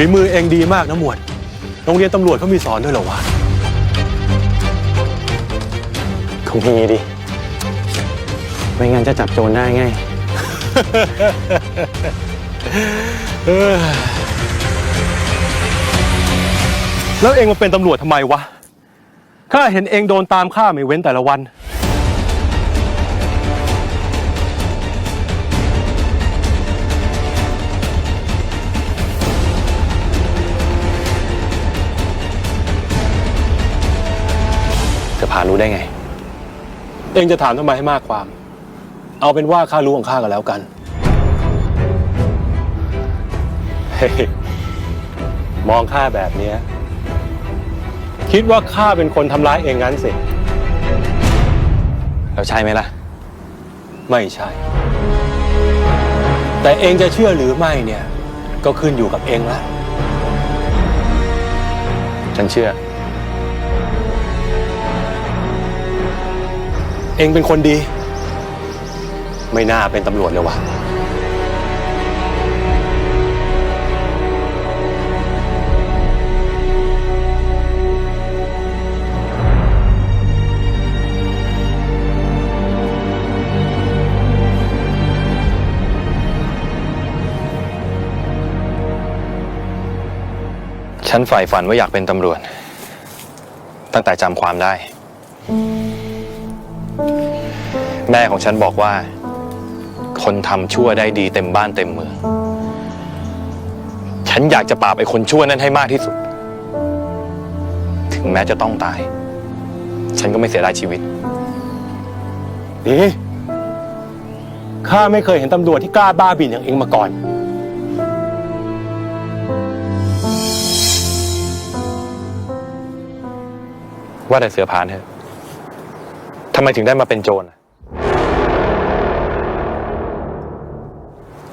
ฝีมือเองดีมากนะหมวด โรงเรียนตำรวจเขามีสอนด้วยเหรอวะคงมีดิ ไม่งั้นจะจับโจรได้ไง แล้วเองมาเป็นตำรวจทำไมวะ ข้าเห็นเองโดนตามฆ่าไม่เว้นแต่ละวัน จะพารู้ได้ไง เองจะถามทำไมให้มากความ เอาเป็นว่าข้ารู้ของข้ากันแล้วกันเฮ้ยมองข้าแบบเนี้ยคิดว่าข้าเป็นคนทำร้ายเองงั้นสิ แล้วใช่ไหมล่ะ ไม่ใช่ แต่เองจะเชื่อหรือไม่เนี่ย ก็ขึ้นอยู่กับเองละฉันเชื่อ เองเป็นคนดี ไม่น่าเป็นตำรวจเลยวะฉันใฝ่ฝันว่าอยากเป็นตำรวจ ตั้งแต่จำความได้ แม่ของฉันบอกว่า คนทำชั่วได้ดีเต็มบ้านเต็มเมือง ฉันอยากจะปราบไอ้คนชั่วนั้นให้มากที่สุด ถึงแม้จะต้องตาย ฉันก็ไม่เสียดายชีวิต ดี ข้าไม่เคยเห็นตำรวจที่กล้าบ้าบินอย่างเองมาก่อน ว่าแต่เสือพานเถอะ ทำไมถึงได้มาเป็นโจรล่ะ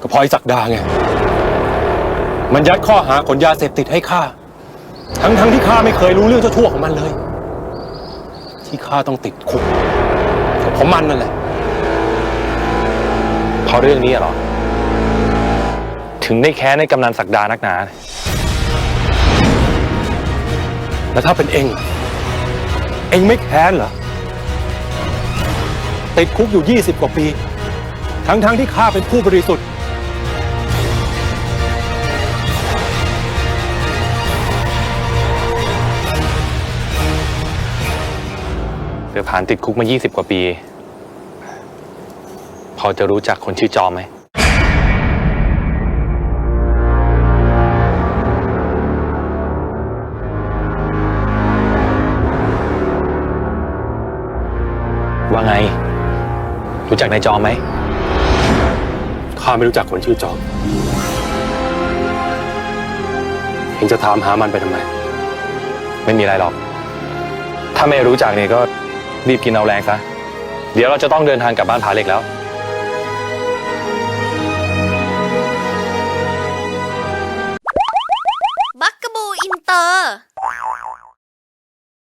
ก็เพราะไอ้ศักดาไง มันยัดข้อหาขนยาเสพติดให้ข้า ทั้งทั้งที่ข้าไม่เคยรู้เรื่องทั่วๆของมันเลย ที่ข้าต้องติดคุกก็เพราะมันนั่นแหละ เพราะเรื่องนี้เหรอ ถึงได้แค้นในกำนันศักดานักหนา แล้วถ้าเป็นเอง เองไม่แค้นเหรอ ติดคุกอยู่ 20 กว่าปี ทั้งทั้งที่ข้าเป็นผู้บริสุทธิ์ เสือผานติดคุกมา 20 กว่าปี พอจะรู้จักคนชื่อจอมไหม ว่าไง รู้จักนายจอมไหม ข้าไม่รู้จักคนชื่อจอมเองจะถามหามันไปทำไม ไม่มีอะไรหรอก ถ้าไม่รู้จักเนี่ยก็รีบกินเอาแรงซะ เดี๋ยวเราจะต้องเดินทางกลับบ้านผาเหล็กแล้ว